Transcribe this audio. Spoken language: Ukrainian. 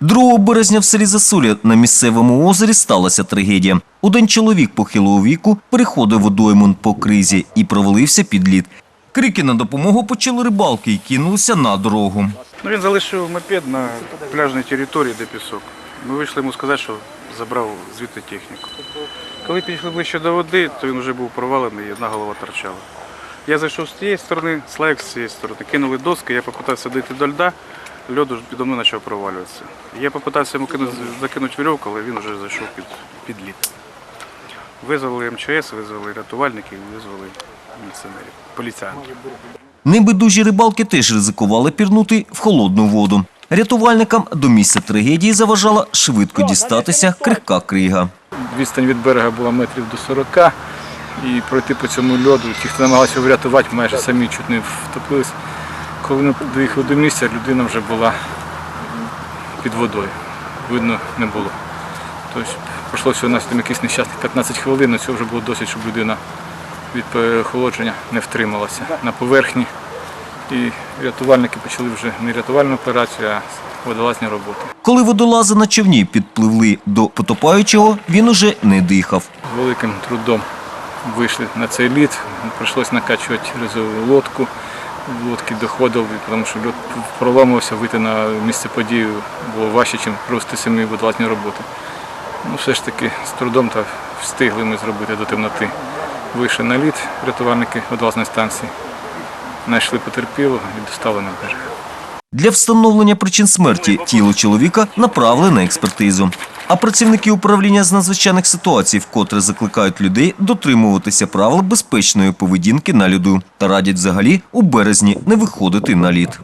2 березня в селі Засуля на місцевому озері сталася трагедія. Один чоловік похилого віку переходив водоймун по кризі і провалився під лід. Крики на допомогу почали рибалки і кинулися на дорогу. Ну, він залишив мопед на пляжній території, де пісок. Ми вийшли йому сказати, що забрав звідти техніку. Коли підійшли ближче до води, то він вже був провалений і одна голова торчала. Я зайшов з тієї сторони, Слайк з цієї сторони. Кинули доски, я попитався дійти до льда, льод уже підо мною почав провалюватися. Я попитався йому кинути, закинути вірьовку, але він вже зайшов під, під лід. Визвали МЧС, визвали рятувальників, визвали міліціонерів, поліціянтів. Небайдужі рибалки теж ризикували пірнути в холодну воду. Рятувальникам до місця трагедії заважала швидко дістатися крихка крига. Відстань від берега була метрів до 40, і пройти по цьому льоду, ті, хто намагалися врятувати, майже самі чуть не втопились. Коли ми доїхали до місця, людина вже була під водою. Видно не було. Тобто пройшло всього на якийсь нещасних 15 хвилин, але цього вже було досить, щоб людина від переохолодження не втрималася на поверхні. І рятувальники почали вже не рятувальну операцію, а водолазні роботи. Коли водолази на човні підпливли до потопаючого, він уже не дихав. великим трудом вийшли на цей лід. Прийшлося накачувати резову лодку. Лодки доходив, тому що лід проламувався, вийти на місце події було важче, ніж провести самі водолазні роботи. Ну, все ж таки з трудом та встигли ми зробити до темноти. Вийшли на лід рятувальники водолазної станції, знайшли потерпілого і доставили на берег. Для встановлення причин смерті тіло чоловіка направили на експертизу. А працівники управління з надзвичайних ситуацій вкотре закликають людей дотримуватися правил безпечної поведінки на льоду та радять взагалі у березні не виходити на лід.